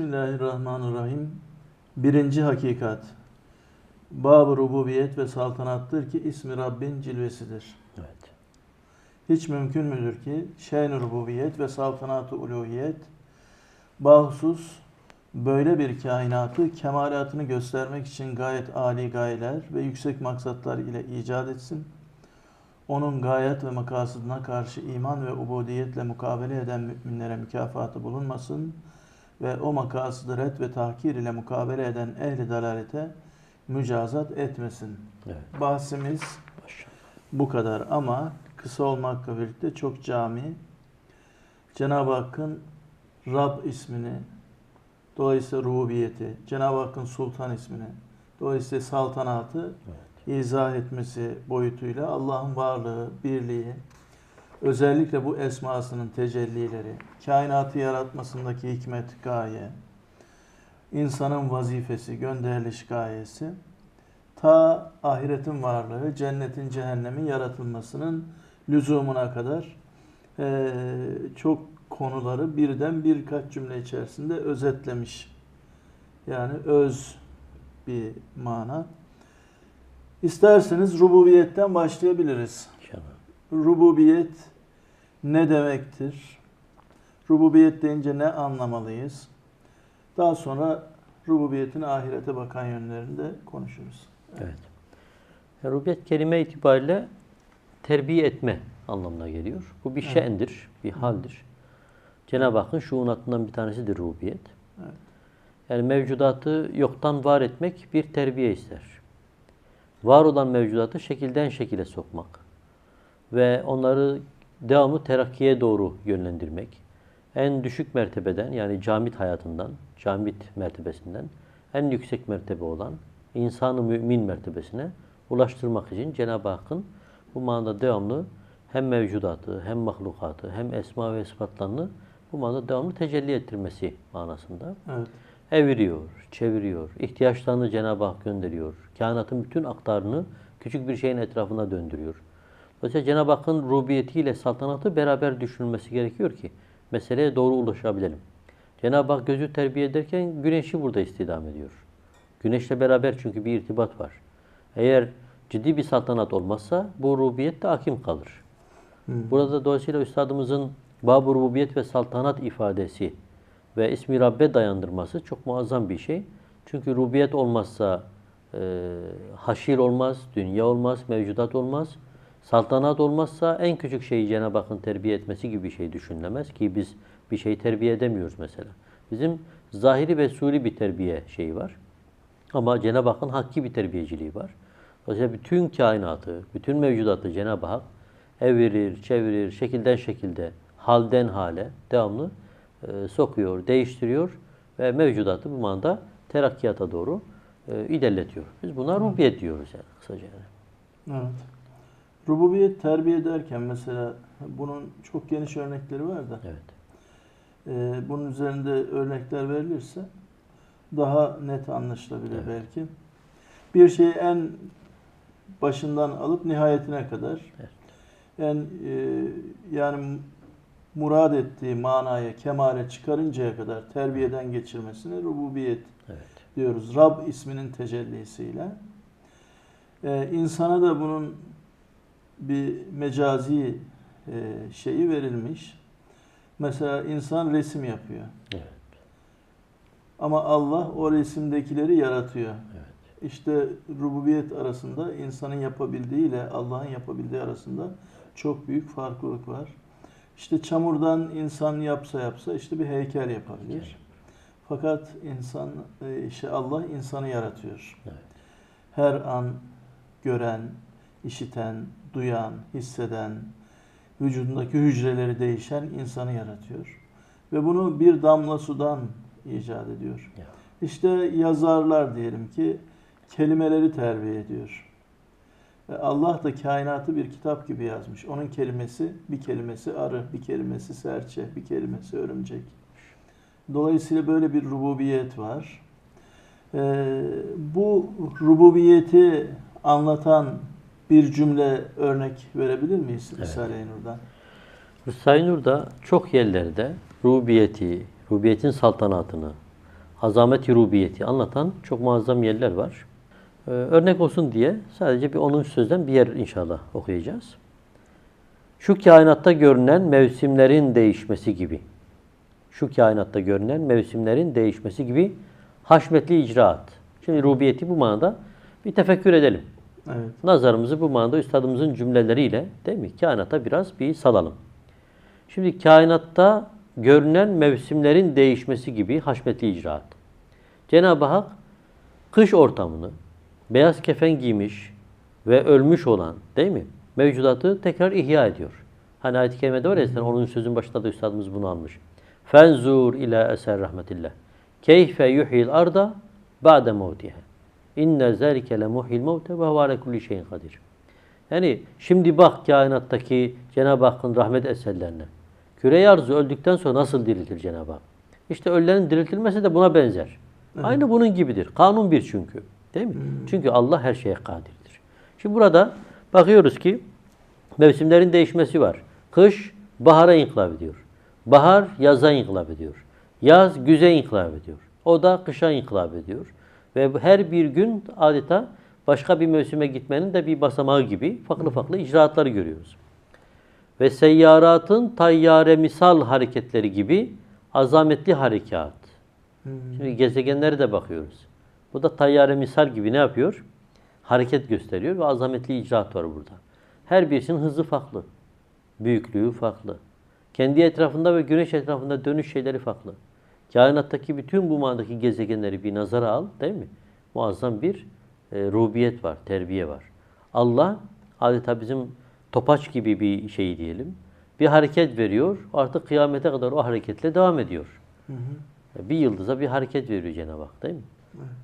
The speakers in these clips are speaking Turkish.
Bismillahirrahmanirrahim. Birinci hakikat. Bab-ı rububiyet ve saltanattır ki ismi Rabbin cilvesidir. Evet. Hiç mümkün müdür ki şen rububiyet ve saltanat-ı uluhiyet bahsus böyle bir kainatı kemalatını göstermek için gayet âli gayeler ve yüksek maksatlar ile icat etsin. Onun gayet ve makasıdına karşı iman ve ubudiyetle mukabele eden müminlere mükafatı bulunmasın ve o makasıdı red ve tahkir ile mukabele eden ehli dalalete mücazat etmesin. Evet. Bahsimiz bu kadar ama kısa olmakla birlikte çok cami. Cenab-ı Hakk'ın Rab ismini, dolayısıyla rububiyeti, Cenab-ı Hakk'ın Sultan ismini, dolayısıyla saltanatı izah etmesi boyutuyla Allah'ın varlığı, birliği, özellikle bu esmasının tecellileri, kainatı yaratmasındaki hikmet, gaye, insanın vazifesi, gönderiliş gayesi, ta ahiretin varlığı, cennetin, cehennemin yaratılmasının lüzumuna kadar eee, çok konuları birden birkaç cümle içerisinde özetlemiş. Yani öz bir mana. İsterseniz rububiyetten başlayabiliriz. Rububiyet ne demektir? Rububiyet deyince ne anlamalıyız? Daha sonra rububiyetin ahirete bakan yönlerinde konuşuruz. Evet. Yani Rububiyet kelime itibariyle terbiye etme anlamına geliyor. Bu bir Evet. şendir, bir haldir. Cenab-ı Hakk'ın şuunatından bir tanesidir rububiyet. Evet. Yani mevcudatı yoktan var etmek bir terbiye ister. Var olan mevcudatı şekilden şekile sokmak ve onları devamlı terakkiye doğru yönlendirmek. En düşük mertebeden yani camit hayatından, camit mertebesinden en yüksek mertebe olan insanı mümin mertebesine ulaştırmak için Cenab-ı Hakk'ın bu manada devamlı hem mevcudatı, hem mahlukatı, hem esma ve sıfatlarını bu manada devamlı tecelli ettirmesi manasında Evet. eviriyor, çeviriyor, ihtiyaçlarını Cenab-ı Hak gönderiyor. Kainatın bütün aktarını küçük bir şeyin etrafına döndürüyor. Dolayısıyla Cenab-ı Hakk'ın rububiyetiyle saltanatı beraber düşünülmesi gerekiyor ki meseleye doğru ulaşabilelim. Cenab-ı Hak gözü terbiye ederken güneşi burada istidam ediyor. Güneşle beraber çünkü bir irtibat var. Eğer ciddi bir saltanat olmazsa bu rububiyet de hakim kalır. Hı. Burada dolayısıyla üstadımızın Bab-ı Rububiyet ve Saltanat ifadesi ve ismi Rabbe dayandırması çok muazzam bir şey. Çünkü rububiyet olmazsa e, haşir olmaz, dünya olmaz, mevcudat olmaz. Saltanat olmazsa en küçük şeyi Cenab-ı Hakk'ın terbiye etmesi gibi bir şey düşünülemez ki biz bir şey terbiye edemiyoruz mesela. Bizim zahiri ve suri bir terbiye şeyi var. Ama Cenab-ı Hakk'ın hakki bir terbiyeciliği var. Dolayısıyla bütün kainatı, bütün mevcudatı Cenab-ı Hak evirir, çevirir, şekilden şekilde, halden hale devamlı e, sokuyor, değiştiriyor ve mevcudatı bu manada terakkiyata doğru e, ilerletiyor. Biz buna rububiyet diyoruz yani kısaca yani. Evet. Rububiyet terbiye ederken mesela bunun çok geniş örnekleri var da Evet. e, bunun üzerinde örnekler verilirse daha net anlaşılabilir Evet. belki. Bir şeyi en başından alıp nihayetine kadar Evet. en e, yani murad ettiği manaya, kemale çıkarıncaya kadar terbiyeden geçirmesine rububiyet Evet. diyoruz. Rab isminin tecellisiyle. Ee, insana da bunun bir mecazi e, şeyi verilmiş. Mesela insan resim yapıyor. Evet. Ama Allah o resimdekileri yaratıyor. Evet. İşte rububiyet arasında insanın yapabildiği ile Allah'ın yapabildiği arasında çok büyük farklılık var. İşte çamurdan insan yapsa yapsa işte bir heykel yapabilir. Fakat insan e, işte Allah insanı yaratıyor. Evet. Her an gören, işiten, duyan, hisseden, vücudundaki hücreleri değişen insanı yaratıyor. Ve bunu bir damla sudan icat ediyor. Ya. İşte yazarlar diyelim ki kelimeleri terbiye ediyor. Ve Allah da kainatı bir kitap gibi yazmış. Onun kelimesi, bir kelimesi arı, bir kelimesi serçe, bir kelimesi örümcek. Dolayısıyla böyle bir rububiyet var. Ee, bu rububiyeti anlatan bir cümle örnek verebilir miyiz Evet. Risale-i Nur'dan? Risale-i Nur'da çok yerlerde rububiyeti, rububiyetin saltanatını, azamet-i rubiyeti anlatan çok muazzam yerler var. Ee, örnek olsun diye sadece bir 10. sözden bir yer inşallah okuyacağız. Şu kainatta görünen mevsimlerin değişmesi gibi. Şu kainatta görünen mevsimlerin değişmesi gibi haşmetli icraat. Şimdi rubiyeti bu manada bir tefekkür edelim. Evet. Nazarımızı bu manada üstadımızın cümleleriyle değil mi? Kainata biraz bir salalım. Şimdi kainatta görünen mevsimlerin değişmesi gibi haşmetli icraat. Cenab-ı Hak kış ortamını beyaz kefen giymiş ve ölmüş olan değil mi? Mevcudatı tekrar ihya ediyor. Hani ayet-i kerimede var ya zaten onun sözün başında da üstadımız bunu almış. Fenzur ila eser rahmetillah. Keyfe yuhyil arda ba'de mevtiha. İnne zâlike le muhyil mevte ve huve ala kulli şeyin kadir. Yani şimdi bak kainattaki Cenab-ı Hakk'ın rahmet eserlerine. Küre arzı öldükten sonra nasıl diriltir Cenab-ı Hak? İşte ölülerin diriltilmesi de buna benzer. Aynı bunun gibidir. Kanun bir çünkü. Değil mi? Çünkü Allah her şeye kadirdir. Şimdi burada bakıyoruz ki mevsimlerin değişmesi var. Kış bahara inkılap ediyor. Bahar yaza inkılap ediyor. Yaz güze inkılap ediyor. O da kışa inkılap ediyor. Ve her bir gün adeta başka bir mevsime gitmenin de bir basamağı gibi farklı farklı icraatları görüyoruz. Ve seyyaratın tayyare misal hareketleri gibi azametli harekat. Şimdi gezegenlere de bakıyoruz. Bu da tayyare misal gibi ne yapıyor? Hareket gösteriyor ve azametli icraat var burada. Her birisinin hızı farklı. Büyüklüğü farklı. Kendi etrafında ve güneş etrafında dönüş şeyleri farklı. Kainattaki bütün bu manadaki gezegenleri bir nazara al değil mi? Muazzam bir e, rubiyet var, terbiye var. Allah adeta bizim topaç gibi bir şey diyelim. Bir hareket veriyor. Artık kıyamete kadar o hareketle devam ediyor. Bir yıldıza bir hareket veriyor Cenab-ı Hak değil mi?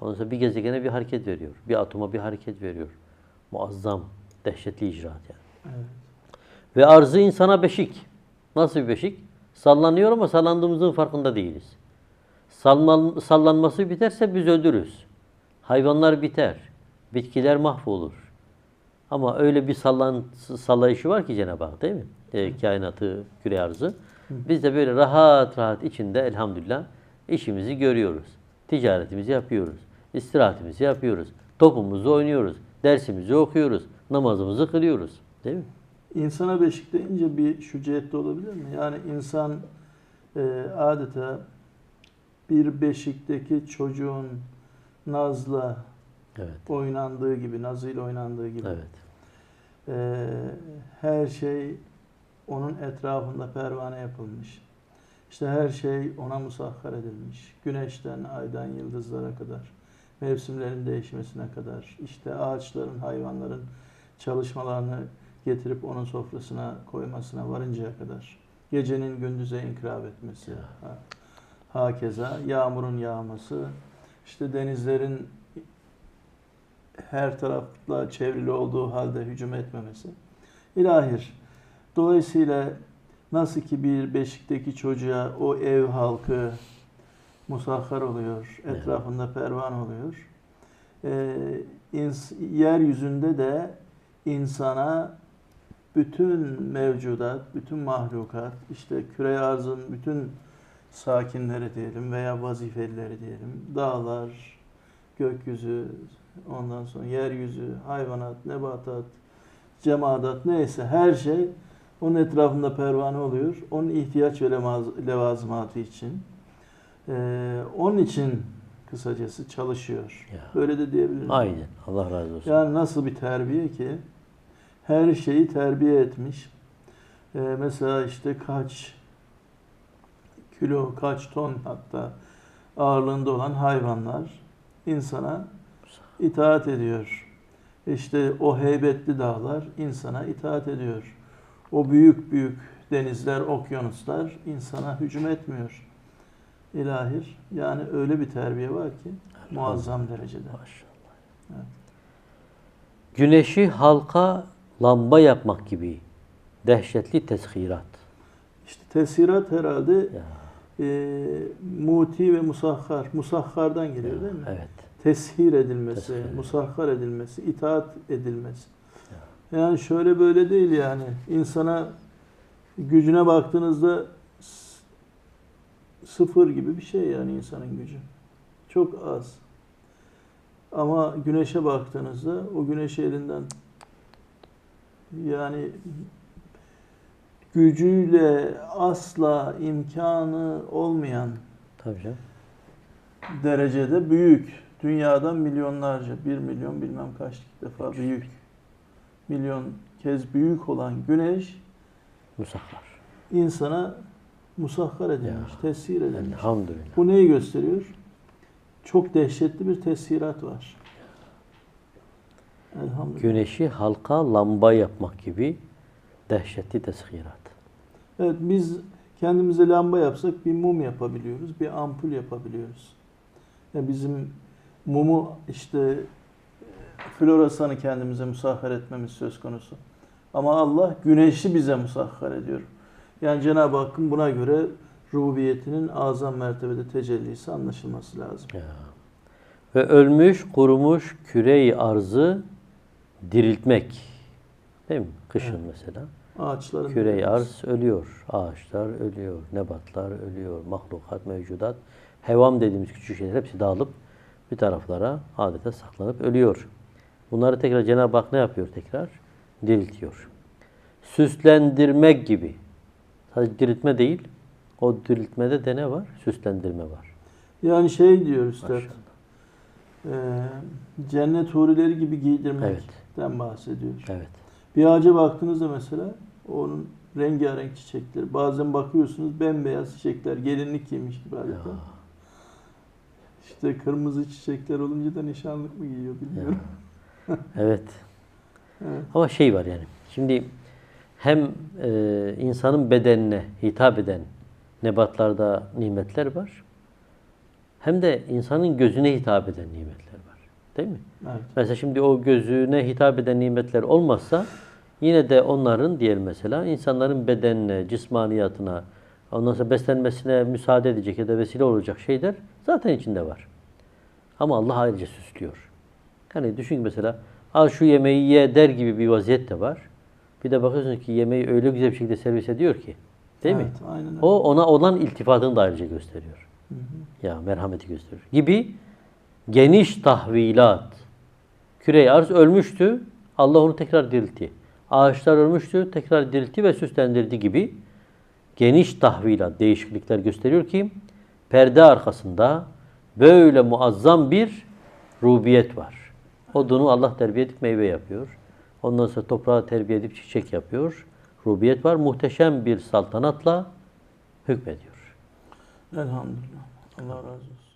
Ondan sonra bir gezegene bir hareket veriyor. Bir atoma bir hareket veriyor. Muazzam, dehşetli icraat yani. Ve arzı insana beşik. Nasıl bir beşik? Sallanıyor ama sallandığımızın farkında değiliz. Sallan, sallanması biterse biz öldürürüz. Hayvanlar biter. Bitkiler mahvolur. Ama öyle bir sallan, sallayışı var ki Cenab-ı Hak değil mi? E, kainatı, küre arzı. Biz de böyle rahat rahat içinde elhamdülillah işimizi görüyoruz. Ticaretimizi yapıyoruz. istirahatimizi yapıyoruz. Topumuzu oynuyoruz. Dersimizi okuyoruz. Namazımızı kılıyoruz. Değil mi? İnsana beşik deyince bir şu cihette olabilir mi? Yani insan e, adeta bir beşikteki çocuğun nazla Evet. oynandığı gibi, nazıyla oynandığı gibi. Evet. e, her şey onun etrafında pervane yapılmış. İşte her şey ona musahhar edilmiş. Güneşten, aydan, yıldızlara kadar, mevsimlerin değişmesine kadar, işte ağaçların, hayvanların çalışmalarını getirip onun sofrasına koymasına varıncaya kadar. Gecenin gündüze inkılap etmesi. Ha, hakeza yağmurun yağması, işte denizlerin her tarafla çevrili olduğu halde hücum etmemesi. İlahir. Dolayısıyla nasıl ki bir beşikteki çocuğa o ev halkı musahhar oluyor, etrafında pervan oluyor. Ee, ins- yeryüzünde de insana bütün mevcudat, bütün mahlukat, işte küre arzın bütün sakinleri diyelim veya vazifelileri diyelim, dağlar, gökyüzü, ondan sonra yeryüzü, hayvanat, nebatat, cemaat neyse her şey onun etrafında pervane oluyor. Onun ihtiyaç ve levazımatı için. Ee, onun için kısacası çalışıyor. Ya. Böyle de diyebiliriz. Aynen. Allah razı olsun. Yani nasıl bir terbiye ki her şeyi terbiye etmiş. Ee, mesela işte kaç kilo, kaç ton hatta ağırlığında olan hayvanlar insana itaat ediyor. İşte o heybetli dağlar insana itaat ediyor. O büyük büyük denizler, okyanuslar insana hücum etmiyor. İlahir. Yani öyle bir terbiye var ki muazzam derecede. Maşallah. Evet. Güneşi halka lamba yapmak gibi dehşetli teshirat. İşte tesirat herhalde Ya, e, muti ve musahhar. Musahhardan geliyor değil mi? evet. Teshir edilmesi, Teshir edilmesi. musahhar edilmesi, itaat edilmesi. Yani şöyle böyle değil yani. İnsana gücüne baktığınızda sıfır gibi bir şey yani insanın gücü. Çok az. Ama güneşe baktığınızda o güneşi elinden yani gücüyle asla imkanı olmayan Tabii canım. derecede büyük. Dünyadan milyonlarca, bir milyon bilmem kaç defa büyük. Milyon kez büyük olan güneş Musahhar. insana musahhar edilmiş, tesir edilmiş. Elhamdülillah. Bu neyi gösteriyor? Çok dehşetli bir tesirat var. Elhamdülillah. Güneşi halka lamba yapmak gibi dehşetli teshirat. Evet biz kendimize lamba yapsak bir mum yapabiliyoruz, bir ampul yapabiliyoruz. Ya bizim mumu işte floresanı kendimize musahhar etmemiz söz konusu. Ama Allah güneşi bize musahhar ediyor. Yani Cenab-ı Hakk'ın buna göre rububiyetinin azam mertebede tecellisi anlaşılması lazım. Ya. Ve ölmüş, kurumuş küreyi arzı diriltmek. Değil mi? Kışın mesela. Ağaçların Küre-i arz ölüyor. Ağaçlar ölüyor. Nebatlar ölüyor. Mahlukat, mevcudat. Hevam dediğimiz küçük şeyler hepsi dağılıp bir taraflara adeta saklanıp ölüyor. Bunları tekrar Cenab-ı Hak ne yapıyor tekrar? Diriltiyor. Süslendirmek gibi. Sadece diriltme değil. O diriltmede de ne var? Süslendirme var. Yani şey diyor üstad, e, cennet hurileri gibi giydirmekten Evet. bahsediyor. Evet. Bir ağaca baktığınızda mesela onun rengarenk çiçekleri. Bazen bakıyorsunuz bembeyaz çiçekler. Gelinlik giymiş gibi adeta. Ya. İşte kırmızı çiçekler olunca da nişanlık mı giyiyor bilmiyorum. Evet. Evet. Ama şey var yani. Şimdi hem e, insanın bedenine hitap eden nebatlarda nimetler var. Hem de insanın gözüne hitap eden nimetler var. Değil mi? Evet. Mesela şimdi o gözüne hitap eden nimetler olmazsa yine de onların diğer mesela insanların bedenine, cismaniyatına, ondan sonra beslenmesine müsaade edecek ya da vesile olacak şeyler zaten içinde var. Ama Allah ayrıca süslüyor. Hani düşün mesela al şu yemeği ye der gibi bir vaziyet de var. Bir de bakıyorsun ki yemeği öyle güzel bir şekilde servis ediyor ki. Değil mi? Evet, aynen öyle. O ona olan iltifatını da ayrıca gösteriyor. Hı hı. Ya merhameti gösterir. Gibi geniş tahvilat. Küre arz ölmüştü. Allah onu tekrar diriltti. Ağaçlar ölmüştü. Tekrar diriltti ve süslendirdi gibi geniş tahvilat, değişiklikler gösteriyor ki perde arkasında böyle muazzam bir rubiyet var. Odunu Allah terbiye edip meyve yapıyor. Ondan sonra toprağı terbiye edip çiçek yapıyor. Rubiyet var. Muhteşem bir saltanatla hükmediyor. Elhamdülillah. Allah razı olsun.